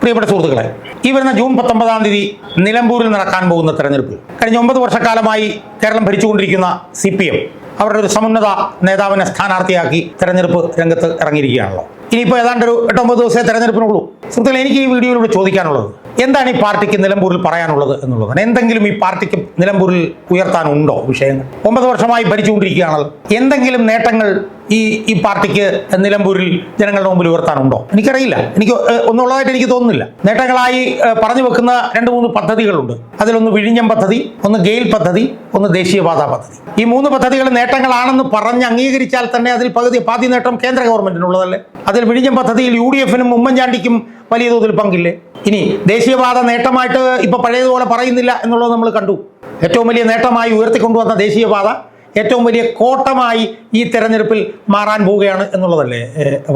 പ്രിയപ്പെട്ട സുഹൃത്തുക്കളെ ഈ വരുന്ന ജൂൺ പത്തൊമ്പതാം തീയതി നിലമ്പൂരിൽ നടക്കാൻ പോകുന്ന തെരഞ്ഞെടുപ്പ്. കഴിഞ്ഞ ഒമ്പത് വർഷക്കാലമായി കേരളം ഭരിച്ചുകൊണ്ടിരിക്കുന്ന സി പി എം അവരുടെ ഒരു സമുന്നത നേതാവിനെ സ്ഥാനാർത്ഥിയാക്കി തെരഞ്ഞെടുപ്പ് രംഗത്ത് ഇറങ്ങിയിരിക്കുകയാണല്ലോ. ഇനിയിപ്പോൾ ഏതാണ്ട് ഒരു എട്ടൊമ്പത് ദിവസത്തെ തെരഞ്ഞെടുപ്പിനുള്ളൂ സുഹൃത്തുക്കളെ എനിക്ക് ഈ വീഡിയോയിലൂടെ ചോദിക്കാനുള്ളത് എന്താണ് ഈ പാർട്ടിക്ക് നിലമ്പൂരിൽ പറയാനുള്ളത് എന്നുള്ളതാണ് എന്തെങ്കിലും ഈ പാർട്ടിക്ക് നിലമ്പൂരിൽ ഉയർത്താനുണ്ടോ വിഷയങ്ങൾ? ഒമ്പത് വർഷമായി ഭരിച്ചുകൊണ്ടിരിക്കുകയാണല്ലോ. എന്തെങ്കിലും നേട്ടങ്ങൾ ഈ ഈ പാർട്ടിക്ക് നിലമ്പൂരിൽ ജനങ്ങളുടെ മുമ്പിൽ ഉയർത്താനുണ്ടോ? എനിക്കറിയില്ല. എനിക്ക് ഒന്നുള്ളതായിട്ട് എനിക്ക് തോന്നുന്നില്ല. നേട്ടങ്ങളായി പറഞ്ഞു വെക്കുന്ന രണ്ട് മൂന്ന് പദ്ധതികളുണ്ട്. അതിലൊന്ന് വിഴിഞ്ഞം പദ്ധതി ഒന്ന് ഗെയിൽ പദ്ധതി ഒന്ന് ദേശീയപാത പദ്ധതി. ഈ മൂന്ന് പദ്ധതികൾ നേട്ടങ്ങളാണെന്ന് പറഞ്ഞ് അംഗീകരിച്ചാൽ തന്നെ അതിൽ പകുതി പാതി നേട്ടം കേന്ദ്ര ഗവൺമെന്റിനുള്ളതല്ലേ? അതിൽ വിഴിഞ്ഞം പദ്ധതിയിൽ യു ഡി എഫിനും ഉമ്മൻചാണ്ടിക്കും വലിയ തോതിൽ പങ്കില്ലേ? ഇനി ദേശീയപാത നേട്ടമായിട്ട് ഇപ്പൊ പഴയതുപോലെ പറയുന്നില്ല എന്നുള്ളത് നമ്മൾ കണ്ടു. ഏറ്റവും വലിയ നേട്ടമായി ഉയർത്തിക്കൊണ്ടുവന്ന ദേശീയപാത ഏറ്റവും വലിയ കോട്ടമായി ഈ തെരഞ്ഞെടുപ്പിൽ മാറാൻ പോവുകയാണ് എന്നുള്ളതല്ലേ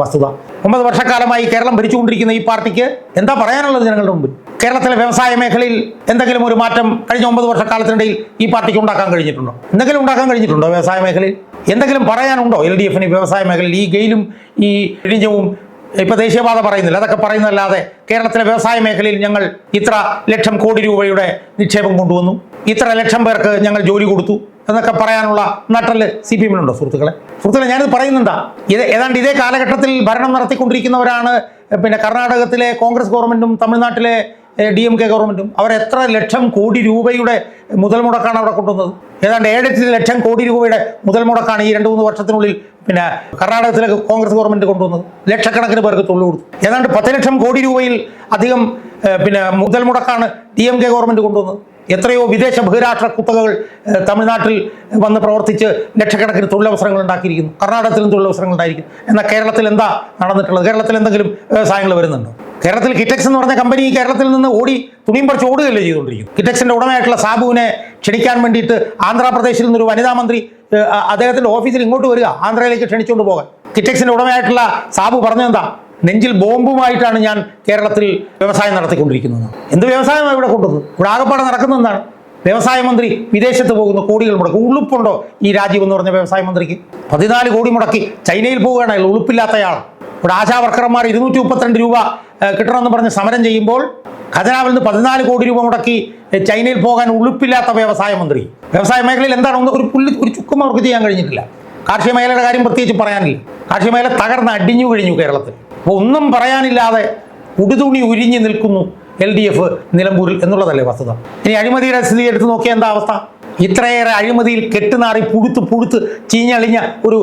വസ്തുത? ഒമ്പത് വർഷക്കാലമായി കേരളം ഭരിച്ചുകൊണ്ടിരിക്കുന്ന ഈ പാർട്ടിക്ക് എന്താ പറയാനുള്ളത് ജനങ്ങളുടെ മുമ്പിൽ? കേരളത്തിലെ വ്യവസായ മേഖലയിൽ എന്തെങ്കിലും ഒരു മാറ്റം കഴിഞ്ഞ ഒമ്പത് വർഷക്കാലത്തിനിടയിൽ ഈ പാർട്ടിക്ക് ഉണ്ടാക്കാൻ കഴിഞ്ഞിട്ടുണ്ടോ? എന്തെങ്കിലും ഉണ്ടാക്കാൻ കഴിഞ്ഞിട്ടുണ്ടോ വ്യവസായ മേഖലയിൽ? എന്തെങ്കിലും പറയാനുണ്ടോ എൽ ഡി എഫിന് വ്യവസായ മേഖലയിൽ? ഈ ഗെയിലും ഈ ഇഴിഞ്ഞവും ഇപ്പൊ ദേശീയപാത പറയുന്നില്ല അതൊക്കെ പറയുന്നതല്ലാതെ കേരളത്തിലെ വ്യവസായ മേഖലയിൽ ഞങ്ങൾ ഇത്ര ലക്ഷം കോടി രൂപയുടെ നിക്ഷേപം കൊണ്ടുവന്നു. ഇത്ര ലക്ഷം പേർക്ക് ഞങ്ങൾ ജോലി കൊടുത്തു എന്നൊക്കെ പറയാനുള്ള നട്ടൽ സി പി എമ്മിനുണ്ടോ സുഹൃത്തുക്കളെ? സുഹൃത്തുക്കളെ ഞാനിത് പറയുന്നുണ്ടാ. ഇത് ഏതാണ്ട് ഇതേ കാലഘട്ടത്തിൽ ഭരണം നടത്തിക്കൊണ്ടിരിക്കുന്നവരാണ് പിന്നെ കർണാടകത്തിലെ കോൺഗ്രസ് ഗവൺമെന്റും തമിഴ്നാട്ടിലെ ഡി എം കെ ഗവൺമെന്റും അവർ എത്ര ലക്ഷം കോടി രൂപയുടെ മുതൽ മുടക്കാണ് അവിടെ കൊണ്ടുവന്നത്? ഏതാണ്ട് ഏഴെട്ട് ലക്ഷം കോടി രൂപയുടെ മുതൽ മുടക്കാണ് ഈ രണ്ട് മൂന്ന് വർഷത്തിനുള്ളിൽ പിന്നെ കർണാടകത്തിലെ കോൺഗ്രസ് ഗവൺമെന്റ് കൊണ്ടുവന്നത്. ലക്ഷക്കണക്കിന് പേർക്ക് തൊഴിൽ കൊടുത്തു. ഏതാണ്ട് പത്ത് ലക്ഷം കോടി രൂപയിൽ അധികം പിന്നെ മുതൽ മുടക്കാണ് ഡി എം കെ ഗവൺമെന്റ് കൊണ്ടുവന്നത്. എത്രയോ വിദേശ ബഹിരാഷ്ട്ര കുത്തകകൾ തമിഴ്നാട്ടിൽ വന്ന് പ്രവർത്തിച്ച് ലക്ഷക്കണക്കിന് തൊഴിലവസരങ്ങൾ ഉണ്ടാക്കിയിരിക്കുന്നു. കർണാടകത്തിലും തൊഴിലവസരങ്ങൾ ഉണ്ടായിരിക്കുന്നു. എന്നാൽ കേരളത്തിൽ എന്താ നടന്നിട്ടുള്ളത്? കേരളത്തിൽ എന്തെങ്കിലും വ്യവസായങ്ങൾ വരുന്നുണ്ടോ? കേരളത്തിൽ കിറ്റക്സ് എന്ന് പറഞ്ഞ കമ്പനി കേരളത്തിൽ നിന്ന് ഓടി തുണിയും പറിച്ച് ഓടുകയല്ലേ ചെയ്തുകൊണ്ടിരിക്കും. കിറ്റക്സിന്റെ ഉടമയായിട്ടുള്ള സാബുവിനെ ക്ഷണിക്കാൻ വേണ്ടിയിട്ട് ആന്ധ്രാപ്രദേശിൽ നിന്നൊരു വനിതാ മന്ത്രി അദ്ദേഹത്തിന്റെ ഓഫീസിൽ ഇങ്ങോട്ട് വരിക ആന്ധ്രയിലേക്ക് ക്ഷണിച്ചുകൊണ്ട് പോകാൻ. കിറ്റക്സിന്റെ ഉടമയായിട്ടുള്ള സാബു പറഞ്ഞെന്താ നെഞ്ചിൽ ബോംബുമായിട്ടാണ് ഞാൻ കേരളത്തിൽ വ്യവസായം നടത്തിക്കൊണ്ടിരിക്കുന്നത്. എന്ത് വ്യവസായമാണ് ഇവിടെ കൊണ്ടുവന്നത് ഇവിടെ ആകപ്പാടെ നടക്കുന്നതെന്നാണ് വ്യവസായ മന്ത്രി വിദേശത്ത് പോകുന്ന കോടികൾ മുടക്കി. ഉളുപ്പുണ്ടോ ഈ രാജീവ് എന്ന് പറഞ്ഞ വ്യവസായ മന്ത്രിക്ക്? പതിനാല് കോടി മുടക്കി. ചൈനയിൽ പോവുകയാണ് അയാൾ ഉളുപ്പില്ലാത്തയാൾ ഇവിടെ ആശാ വർക്കർമാർ ഇരുന്നൂറ്റി മുപ്പത്തിരണ്ട് രൂപ കിട്ടണമെന്ന് പറഞ്ഞ് സമരം ചെയ്യുമ്പോൾ ഖജനാവിൽ നിന്ന് പതിനാല് കോടി രൂപ മുടക്കി ചൈനയിൽ പോകാൻ ഉളുപ്പില്ലാത്ത വ്യവസായ മന്ത്രി. വ്യവസായ മേഖലയിൽ എന്താണ് ഒരു പുല്ല് ഒരു ചുക്കും അവർക്ക് ചെയ്യാൻ കഴിഞ്ഞിട്ടില്ല. കാർഷിക മേഖലയുടെ കാര്യം പ്രത്യേകിച്ച് പറയാനില്ല. കാർഷിക മേഖല തകർന്ന് അടിഞ്ഞു കഴിഞ്ഞു കേരളത്തിൽ. അപ്പോൾ ഒന്നും പറയാനില്ലാതെ ഉടുതുണി ഉരിഞ്ഞു നിൽക്കുന്നു എൽ ഡി എഫ് നിലമ്പൂരിൽ എന്നുള്ളതല്ലേ വസ്തുത. ഇനി അഴിമതിയുടെ സ്ഥിതി എടുത്ത് നോക്കിയാൽ എന്താ അവസ്ഥ? ഇത്രയേറെ അഴിമതിയിൽ കെട്ടുനാറി പുഴുത്ത് പുഴുത്ത് ചീഞ്ഞളിഞ്ഞ ഒരു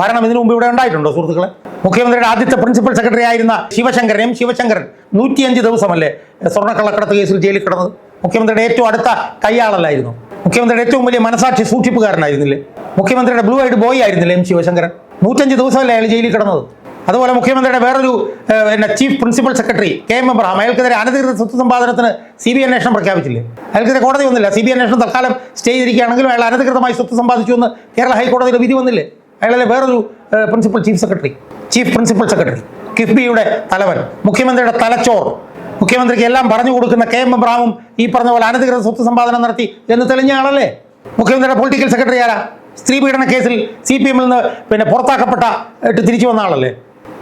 ഭരണം ഇതിനു മുമ്പ് ഇവിടെ ഉണ്ടായിട്ടുണ്ടോ സുഹൃത്തുക്കളെ? മുഖ്യമന്ത്രിയുടെ ആദ്യത്തെ പ്രിൻസിപ്പൽ സെക്രട്ടറി ആയിരുന്ന ശിവശങ്കരൻ എം ശിവശങ്കരൻ. നൂറ്റിയഞ്ച് ദിവസമല്ലേ സ്വർണക്കള്ളക്കടത്ത് കേസിൽ ജയിലിൽ കിടന്നത്? മുഖ്യമന്ത്രിയുടെ ഏറ്റവും അടുത്ത കൈയാളല്ലായിരുന്നു മുഖ്യമന്ത്രിയുടെ ഏറ്റവും വലിയ മനസാക്ഷി സൂക്ഷിപ്പുകാരനായിരുന്നില്ലേ? മുഖ്യമന്ത്രിയുടെ ബ്ലൂ ഐഡ് ബോയ് ആയിരുന്നില്ലേ എം ശിവശങ്കരൻ? നൂറ്റഞ്ച് ദിവസമല്ലേ അയാൾ ജയിലിൽ കിടന്നത്? അതുപോലെ മുഖ്യമന്ത്രിയുടെ വേറൊരു പിന്നെ chief principal secretary K M Abraham അയാൾക്കെതിരെ അനധികൃത സ്വത്ത് സമ്പാദനത്തിന് സി ബി അന്വേഷണം പ്രഖ്യാപിച്ചില്ലേ? അയാൾക്കെതിരെ കോടതി വന്നില്ല. സി ബി അന്വേഷണം തൽക്കാലം സ്റ്റേ ചെയ്തിരിക്കുകയാണെങ്കിലും അയാൾ അനധികൃതമായി സ്വത്ത് സമ്പാദിച്ചു എന്ന് കേരള ഹൈക്കോടതിയുടെ വിധി വന്നില്ലേ? അയാളെ വേറൊരു principal chief secretary chief principal secretary കിഫ്ബിയുടെ തലവൻ മുഖ്യമന്ത്രിയുടെ തലച്ചോർ. മുഖ്യമന്ത്രിക്ക് എല്ലാം പറഞ്ഞു കൊടുക്കുന്ന കെ എം എബ്രഹാമും ഈ പറഞ്ഞ പോലെ അനധികൃത സ്വത്ത് സമ്പാദനം നടത്തി എന്ന് തെളിഞ്ഞ ആളല്ലേ? മുഖ്യമന്ത്രിയുടെ പൊളിറ്റിക്കൽ സെക്രട്ടറി ആരാ? സ്ത്രീ പീഡന കേസിൽ സി പി എമ്മിൽ നിന്ന് പിന്നെ പുറത്താക്കപ്പെട്ട തിരിച്ചു വന്ന ആളല്ലേ?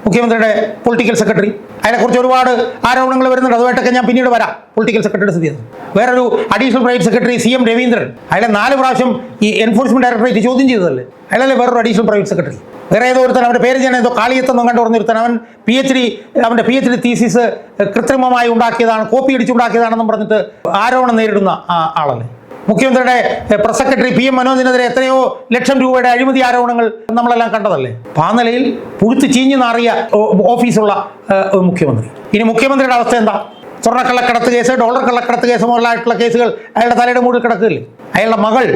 മുഖ്യമന്ത്രിയുടെ പൊളിറ്റിക്കൽ സെക്രട്ടറി അതിനെക്കുറിച്ച് ഒരുപാട് ആരോപണങ്ങൾ വരുന്നുണ്ട്. അതുമായിട്ടൊക്കെ ഞാൻ പിന്നീട് വരാം. പൊളിറ്റിക്കൽ സെക്രട്ടറിയുടെ സ്ഥിതി വേറൊരു additional private secretary C M Raveendran. അയാളെ നാല് പ്രാവശ്യം ഈ എൻഫോഴ്സ്മെന്റ് ഡയറക്ടറേറ്റ് ചോദ്യം ചെയ്തതല്ലേ? അയാളല്ലേ വേറൊരു അഡീഷണൽ പ്രൈവറ്റ് സെക്രട്ടറി വേറെ ഏതോ ഒരുത്തൻ അവന്റെ പേര് ഞാൻ ഏതോ കാളിയത്തെന്നും കണ്ടു പറഞ്ഞൊരുത്തൻ. അവൻ പി എച്ച് ഡി അവന്റെ പി എച്ച് ഡി തീസിസ് കൃത്രിമമായി ഉണ്ടാക്കിയതാണ് കോപ്പി അടിച്ചുണ്ടാക്കിയതാണെന്നും പറഞ്ഞിട്ട് ആരോപണം നേരിടുന്ന ആളല്ലേ? മുഖ്യമന്ത്രിയുടെ പ്രസ് സെക്രട്ടറി പി എം മനോജിനെതിരെ എത്രയോ ലക്ഷം രൂപയുടെ അഴിമതി ആരോപണങ്ങൾ നമ്മളെല്ലാം കണ്ടതല്ലേ? ആ നിലയിൽ പുഴുത്ത് ചീഞ്ഞു നാറിയ ഓഫീസുള്ള മുഖ്യമന്ത്രി. ഇനി മുഖ്യമന്ത്രിയുടെ അവസ്ഥ എന്താ? സ്വർണക്കള്ളക്കടത്ത് കേസ് ഡോളർ കള്ളക്കടത്ത് കേസ് മുതലായിട്ടുള്ള കേസുകൾ അയാളുടെ തലയുടെ മുകളിൽ കിടക്കില്ലേ അയാളുടെ മകൾ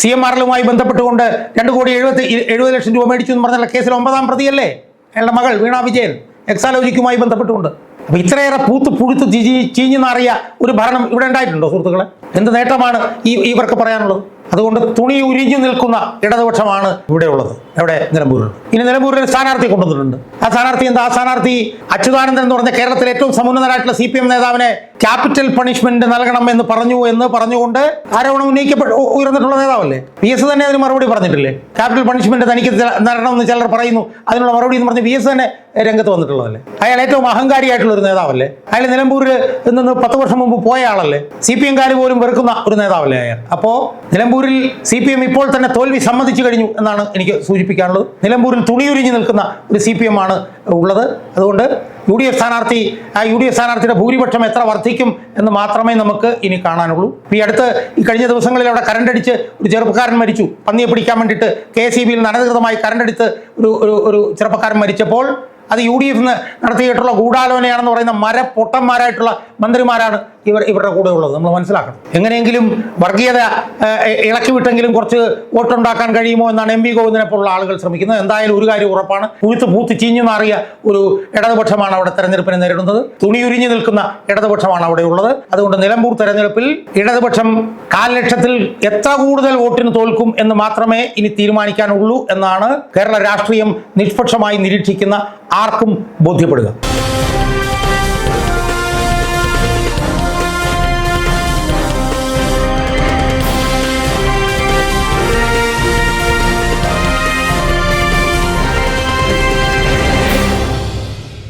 സി എം ആറിലുമായി ബന്ധപ്പെട്ടുകൊണ്ട് രണ്ട് കോടി എഴുപത്തി എഴുപത് ലക്ഷം രൂപ മേടിച്ചു എന്ന് പറഞ്ഞുള്ള കേസിൽ ഒമ്പതാം പ്രതിയല്ലേ? അയാളുടെ മകൾ വീണാ വിജയൻ എക്സാലോജിക്കുമായി ബന്ധപ്പെട്ടുകൊണ്ട്. അപ്പോൾ ഇത്രയേറെ പൂത്ത് പുഴുത്ത് ചീഞ്ഞു നാറിയ ഒരു ഭരണം ഇവിടെ ഉണ്ടായിട്ടുണ്ടോ സുഹൃത്തുക്കളെ? എന്ത് നേട്ടമാണ് ഈ ഇവർക്ക് പറയാനുള്ളത്? അതുകൊണ്ട് തുണി ഉരിഞ്ഞു നിൽക്കുന്ന ഇടതുപക്ഷമാണ് ഇവിടെ ഉള്ളത് എവിടെ? നിലമ്പൂരിൽ. ഇനി നിലമ്പൂരിൽ ഒരു സ്ഥാനാർത്ഥി കൊണ്ടുവന്നിട്ടുണ്ട്. ആ സ്ഥാനാർത്ഥി എന്താ? ആ സ്ഥാനാർത്ഥി അച്യുതാനന്ദൻ എന്ന് പറഞ്ഞ കേരളത്തിലെ ഏറ്റവും സമുന്നതരായിട്ടുള്ള സി പി എം നേതാവിനെ ക്യാപിറ്റൽ പണിഷ്മെന്റ് നൽകണം എന്ന് പറഞ്ഞു എന്ന് പറഞ്ഞുകൊണ്ട് ആരോപണം ഉന്നയിക്കപ്പെട്ട ഉയർന്നിട്ടുള്ള നേതാവല്ലേ? വി എസ് തന്നെ അതിന് മറുപടി പറഞ്ഞിട്ടില്ലേ? ക്യാപിറ്റൽ പണിഷ്മെന്റ് തനിക്ക് നൽകണം നൽകണമെന്ന് ചിലർ പറയുന്നു. അതിനുള്ള മറുപടി എന്ന് പറഞ്ഞ് വി എസ് തന്നെ രംഗത്ത് വന്നിട്ടുള്ളതല്ലേ? അയാൾ ഏറ്റവും അഹങ്കാരിയായിട്ടുള്ള ഒരു നേതാവല്ലേ? അയാൾ നിലമ്പൂരിൽ നിന്ന് പത്ത് വർഷം മുമ്പ് പോയ ആളല്ലേ? സി പി എംകാർ പോലും വെറുക്കുന്ന ഒരു നേതാവല്ലേ അയാൾ? അപ്പോ നിലമ്പൂരിൽ സി പി എം ഇപ്പോൾ തന്നെ തോൽവി സമ്മതിച്ചു കഴിഞ്ഞു എന്നാണ് എനിക്ക് സൂചിപ്പിക്കാനുള്ളത്. നിലമ്പൂരിൽ തുണിയുരിഞ്ഞു നിൽക്കുന്ന ഒരു സി പി എം ആണ് ഉള്ളത്. അതുകൊണ്ട് യു ഡി എഫ് സ്ഥാനാർത്ഥി ആ യു ഡി എഫ് സ്ഥാനാർത്ഥിയുടെ ഭൂരിപക്ഷം എത്ര വർദ്ധിക്കും എന്ന് മാത്രമേ നമുക്ക് ഇനി കാണാനുള്ളൂ. ഈ അടുത്ത് ഈ കഴിഞ്ഞ ദിവസങ്ങളിൽ അവിടെ അടിച്ച് ഒരു ചെറുപ്പക്കാരൻ മരിച്ചു. പന്നിയെ പിടിക്കാൻ വേണ്ടിയിട്ട് കെ ഇ ബിയിൽ അനധികൃതമായി കരണ്ടടിച്ച് ഒരു ഒരു ചെറുപ്പക്കാരൻ മരിച്ചപ്പോൾ അത് യു ഡി എഫിന്ന് നടത്തിയിട്ടുള്ള ഗൂഢാലോചനയാണെന്ന് പറയുന്ന മര പൊട്ടന്മാരായിട്ടുള്ള മന്ത്രിമാരാണ് ഇവർ ഇവരുടെ കൂടെ ഉള്ളത്. നമ്മൾ മനസ്സിലാക്കണം. എങ്ങനെയെങ്കിലും വർഗീയത ഇളക്കി വിട്ടെങ്കിലും കുറച്ച് വോട്ടുണ്ടാക്കാൻ കഴിയുമോ എന്നാണ് എം വി ഗോവിന്ദനെ പോലുള്ള ആളുകൾ ശ്രമിക്കുന്നത്. എന്തായാലും ഒരു കാര്യം ഉറപ്പാണ്. പൂത്ത് പൂത്ത് ചീഞ്ഞു മാറിയ ഒരു ഇടതുപക്ഷമാണ് അവിടെ തെരഞ്ഞെടുപ്പിനെ നേരിടുന്നത്. തുണിയുരിഞ്ഞു നിൽക്കുന്ന ഇടതുപക്ഷമാണ് അവിടെ ഉള്ളത്. അതുകൊണ്ട് നിലമ്പൂർ തെരഞ്ഞെടുപ്പിൽ ഇടതുപക്ഷം കാൽ ലക്ഷത്തിൽ എത്ര കൂടുതൽ വോട്ടിന് തോൽക്കും എന്ന് മാത്രമേ ഇനി തീരുമാനിക്കാനുള്ളൂ എന്നാണ് കേരള രാഷ്ട്രീയം നിഷ്പക്ഷമായി നിരീക്ഷിക്കുന്ന ആർക്കും ബോധ്യപ്പെടുക.